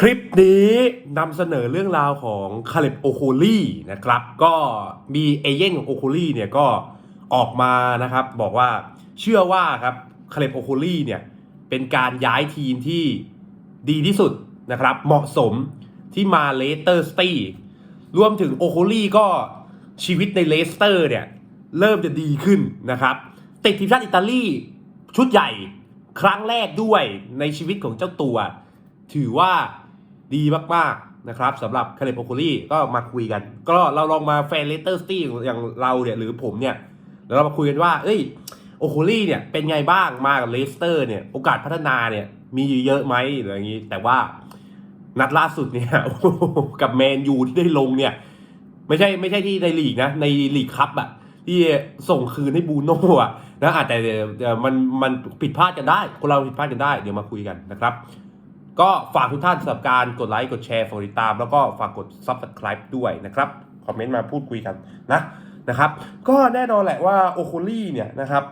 คลิปนี้นำเสนอเรื่องราวของคาเลบโอโคลี่นะครับ ก็มีเอเย่นของโอโคลี่เนี่ยก็ออกมานะครับบอกว่าเชื่อว่าครับคาเลบโอโคลี่เนี่ยเป็นการย้ายทีมที่ดีที่สุดนะครับ เหมาะสมที่มาเลสเตอร์สตีรวมถึงโอโคลี่ก็ชีวิตในเลสเตอร์เนี่ยเริ่มจะดีขึ้นนะครับติดทีมชาติอิตาลีชุดใหญ่ครั้งแรกด้วยในชีวิตของเจ้าตัว ถือว่า ดีมากๆนะครับสำหรับคาเลปโอโคลีก็มาคุยกัน ก็เราลองมาแฟนเลสเตอร์สตี้อย่างเราเนี่ยหรือผมเนี่ยแล้วเรามาคุยกันว่า เอ้ยโอโคลี่เนี่ยเป็นไงบ้างมากับเลสเตอร์เนี่ยโอกาสพัฒนาเนี่ยมีเยอะไหมหรืออย่างนี้ แต่ว่านัดล่าสุดเนี่ยกับแมนยูที่ได้ลงเนี่ย ไม่ใช่ไม่ใช่ที่ในลีกนะ ในลีกคัพอะที่ส่งคืนให้บูโน่อะนะอาจจะมันมันผิดพลาดกันได้ คนเราผิดพลาดกันได้ เดี๋ยวมาคุยกันนะครับ ก็ฝากทุกท่านสำหรับการกดไลค์กดแชร์ฝากติดตาม แล้วก็ฝากกด Subscribe ด้วยนะครับ คอมเมนต์มาพูดคุยกันนะนะครับ ก็แน่นอนแหละว่าโอโคลี่เนี่ยนะครับ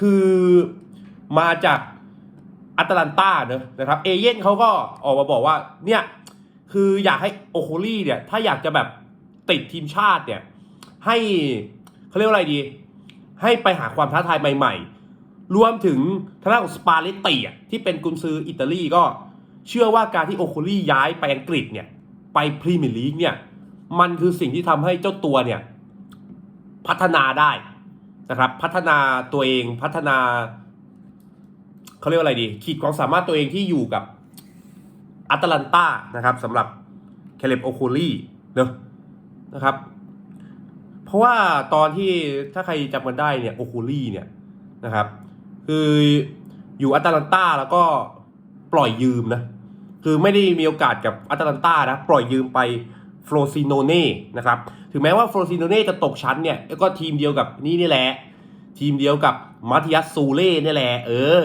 คือมาจากอัตแลนตาเนอะนะครับเอเย่นเขาก็ออกมาบอกว่าเนี่ยคืออยากให้โอโคลี่เนี่ยถ้าอยากจะแบบติดทีมชาติเนี่ยให้เขาเรียกว่าอะไรดี ให้ไปหาความท้าทายใหม่ ๆ รวมถึงทางด้านของสปาเลตติอะที่เป็นกุนซืออิตาลีก็ เชื่อว่าการที่โอโคลี่ย้ายไปอังกฤษเนี่ย ไปพรีเมียร์ลีกเนี่ย มันคือสิ่งที่ทำให้เจ้าตัวเนี่ย พัฒนาได้นะครับ พัฒนาตัวเองพัฒนาเขาเรียกว่าอะไรดี ขีดความสามารถตัวเองที่อยู่กับอัตแลนตานะครับสำหรับเคเลบโอโคลี่เนอะนะครับ เพราะว่าตอนที่ถ้าใครจำกันได้เนี่ยโอคูลี่เนี่ยนะครับ คืออยู่อัตแลนตาแล้วก็ ปล่อยยืมนะ คือไม่ได้มีโอกาสกับอัตแลนตานะ ปล่อยยืมไปฟลอซิโนเน่นะครับ ถึงแม้ว่าฟลอซิโนเน่จะตกชั้นเนี่ย ก็ทีมเดียวกับนี่นี่แหละ ทีมเดียวกับมาติยัสซูเล่นี่แหละ เออ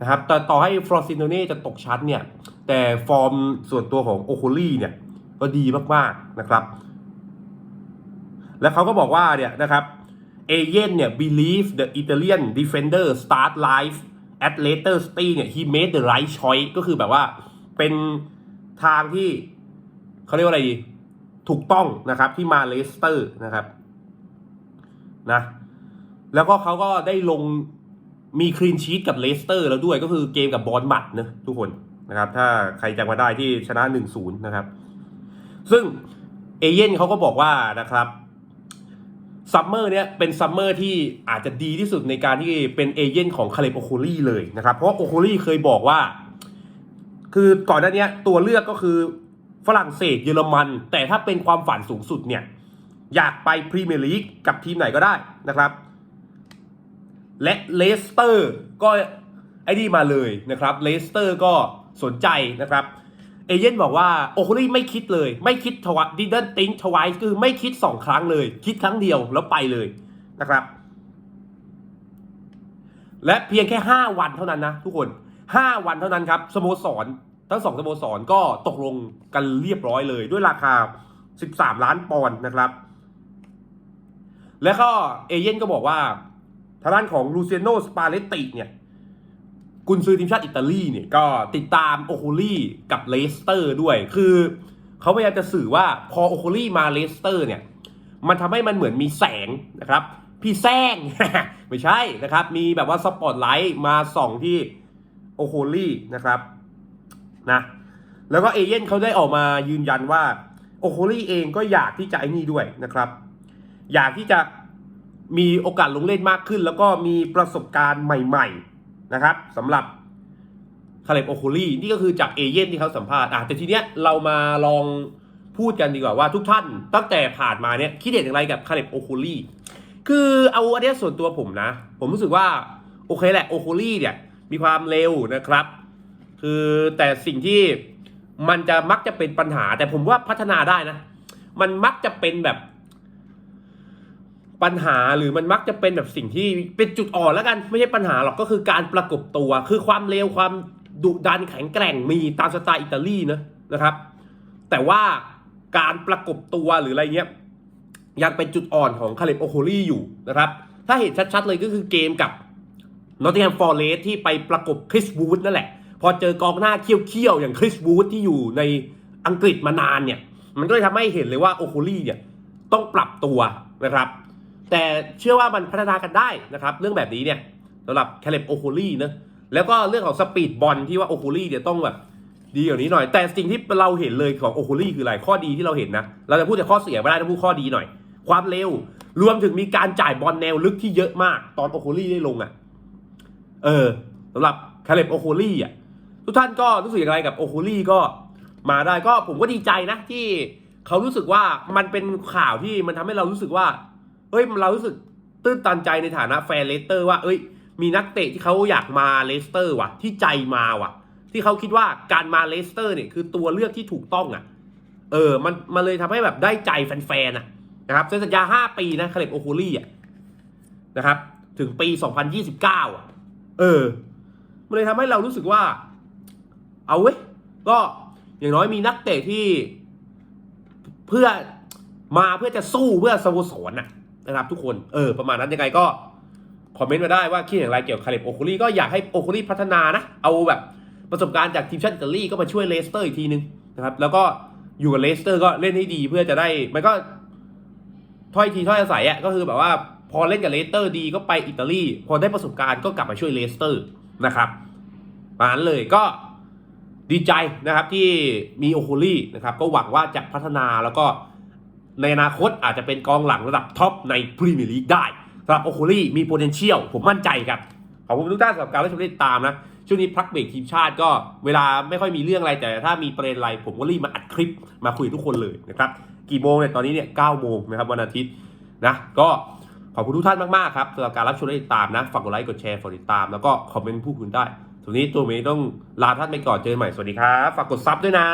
นะครับ แต่ต่อให้ฟลอซิโนเน่จะตกชั้นเนี่ย แต่ฟอร์มส่วนตัวของโอโคลี่เนี่ย ก็ดีมากๆนะครับ แล้วเขาก็บอกว่าเนี่ยนะครับเอเย่นเนี่ย believe the Italian defender start life at later stage เนี่ย he made the right choice ก็คือแบบว่าเป็นทางที่เขาเรียกว่าอะไรดี ถูกต้องนะครับ ที่มาเลสเตอร์นะครับนะแล้วก็เขาก็ได้ลงมีคลีนชีตกับเลสเตอร์แล้วด้วยก็คือเกมกับบอลมัดนะทุกคนนะครับ ถ้าใครจำมาได้ที่ชนะ 1-0 นะครับ ซึ่งเอเย่นเขาก็บอกว่านะครับ ซัมเมอร์เนี้ยเป็นซัมเมอร์ที่อาจจะดีที่สุดในการที่เป็นเอเย่นของคาเลบโอคลี่เลยนะครับ เพราะโอโคลี่เคยบอกว่า คือก่อนหน้านี้ตัวเลือกก็คือฝรั่งเศสเยอรมัน แต่ถ้าเป็นความฝันสูงสุดเนี่ยอยากไปพรีเมียร์ลีกกับทีมไหนก็ได้นะครับ และเลสเตอร์ก็ไอ้นี่มาเลยนะครับเลสเตอร์ก็สนใจนะครับ เอเย่นบอกว่าโอโคลี่ไม่คิดเลย ไม่คิดทวายดิดเดิลติงทวายคือไม่คิดสองครั้งเลย คิดครั้งเดียวแล้วไปเลยนะครับ และเพียงแค่ 5 วันเท่านั้นนะทุกคน 5 วันเท่านั้นครับสโมสร ทั้งสองสโมสรก็ตกลงกันเรียบร้อยเลย ด้วยราคา 13 ล้านปอนด์นะครับ แล้วก็เอเย่นก็บอกว่าทางด้านของลูเซียโนสปาเลตติเนี่ย กุนซือทีมชาติอิตาลีเนี่ยก็ติดตามโอโคลี่กับเลสเตอร์ด้วย คือเขาพยายามจะสื่อว่าพอโอโคลี่มาเลสเตอร์เนี่ยมันทำให้มันเหมือนมีแสงนะครับพี่แซงไม่ใช่นะครับ มีแบบว่าสปอตไลท์มาส่องที่โอโคลี่นะครับนะแล้วก็เอเย่นเขาได้ออกมายืนยันว่าโอโคลี่เองก็อยากที่จะไอ้นี่ด้วยนะครับ อยากที่จะมีโอกาสลงเล่นมากขึ้น แล้วก็มีประสบการณ์ใหม่ ๆ นะครับสำหรับคาเลบโอโคลี่นี่ก็คือจากเอเย่นที่เขาสัมภาษณ์อะแต่ทีเนี้ยเรามาลองพูดกันดีกว่าว่าทุกท่านตั้งแต่ผ่านมาเนี่ยคิดเห็นอย่างไรกับคาเลบโอโคลี่คือเอาอันเนี้ยส่วนตัวผมนะ ผมรู้สึกว่าโอเคแหละโอโคลี่เนี่ยมีความเร็วนะครับ คือแต่สิ่งที่มันจะมักจะเป็นปัญหา แต่ผมว่าพัฒนาได้นะ มันมักจะเป็นแบบ ปัญหาหรือมันมักจะเป็นแบบสิ่งที่เป็นจุดอ่อนแล้วกันไม่ใช่ปัญหาหรอกก็คือการประกบตัว คือความเร็วความดุดันแข็งแกร่งมีตามสไตล์อิตาลีนะนะครับ แต่ว่าการประกบตัวหรืออะไรเงี้ยยังเป็นจุดอ่อนของคาเลบโอโคลี่อยู่นะครับ ถ้าเห็นชัดๆเลยก็คือเกมกับนอตติงแฮมฟอร์เรสที่ไปประกบคริสวูดนั่นแหละ พอเจอกองหน้าเคี้ยวๆ อย่างคริสวูดที่อยู่ในอังกฤษมานานเนี่ย มันก็เลยทำให้เห็นเลยว่าโอโคลี่เนี่ยต้องปรับตัวนะครับ แต่เชื่อว่ามันพัฒนากันได้นะครับ เรื่องแบบนี้เนี่ยสำหรับแคเลบโอโคลี่นะแล้วก็เรื่องของสปีดบอลที่ว่าโอโคลี่เนี่ยต้องแบบดีกว่านี้หน่อย แต่สิ่งที่เราเห็นเลยของโอโคลี่คืออะไรข้อดีที่เราเห็นนะ เราจะพูดแต่ข้อเสียไม่ได้ต้องพูดข้อดีหน่อย ความเร็วรวมถึงมีการจ่ายบอลแนวลึกที่เยอะมาก ตอนโอโคลี่ได้ลงอะ เออสำหรับแคาเลบโอโคลี่อะทุกท่านก็รู้สึกอย่างไรกับโอโคลี่ก็มาได้ก็ผมก็ดีใจนะที่เขารู้สึกว่ามันเป็นข่าวที่มันทำให้เรารู้สึกว่า เอ้ยเรารู้สึกตื้นตันใจในฐานะแฟนเลสเตอร์ว่าเอ้ย มีนักเตะที่เขาอยากมาเลสเตอร์ว่ะ ที่ใจมาว่ะ ที่เขาคิดว่าการมาเลสเตอร์เนี่ยคือตัวเลือกที่ถูกต้องอะ เออ มันมันเลยทำให้แบบได้ใจแฟนๆอะนะครับเซ็นสัญญา 5 ปีนะคาเลบโอโคลี่อะนะครับ ถึงปี 2029อะเออ มันเลยทำให้เรารู้สึกว่า เอาเว้ยก็อย่างน้อยมีนักเตะที่เพื่อมาเพื่อจะสู้เพื่อสโมสรนะ นะครับทุกคนเออประมาณนั้นยังไงก็คอมเมนต์มาได้ว่าคิดอย่างไรเกี่ยวกับคาเลบโอโคลี่ก็อยากให้โอโคลี่พัฒนานะเอาแบบประสบการณ์จากทีมชาติอิตาลีก็มาช่วยเลสเตอร์อีกทีนึงนะครับแล้วก็อยู่กับเลสเตอร์ก็เล่นให้ดีเพื่อจะได้มันก็ถ้อยทีถ้อยอาศัยอะก็คือแบบว่าพอเล่นกับเลสเตอร์ดีก็ไปอิตาลีพอได้ประสบการณ์ก็กลับมาช่วยเลสเตอร์นะครับประมาณนั้นเลยก็ดีใจนะครับที่มีโอโคลี่นะครับก็หวังว่าจะพัฒนาแล้วก็ ในอนาคตอาจจะเป็นกองหลังระดับท็อปในพรีเมียร์ลีกได้สำหรับโอโคลี่มี potential ผมมั่นใจครับ ขอบคุณทุกท่านสำหรับการรับชมติดตามนะ ช่วงนี้พักเบรกทีมชาติก็เวลาไม่ค่อยมีเรื่องอะไรแต่ถ้ามีประเด็นอะไร ผมก็รีบมาอัดคลิปมาคุยทุกคนเลยนะครับ กี่โมงเนี่ยตอนนี้เนี่ย9โมงนะครับวันอาทิตย์นะก็ขอบคุณทุกท่านมากๆครับสำหรับการรับชมและติดตามนะฝากกดไลค์กดแชร์ฝากติดตาม แล้วก็คอมเมนต์พูดคุยได้ส่วนนี้ตัวเมย์ต้องลาท่านไปก่อนเจอกันใหม่สวัสดีครับฝากกดซับด้วยนะ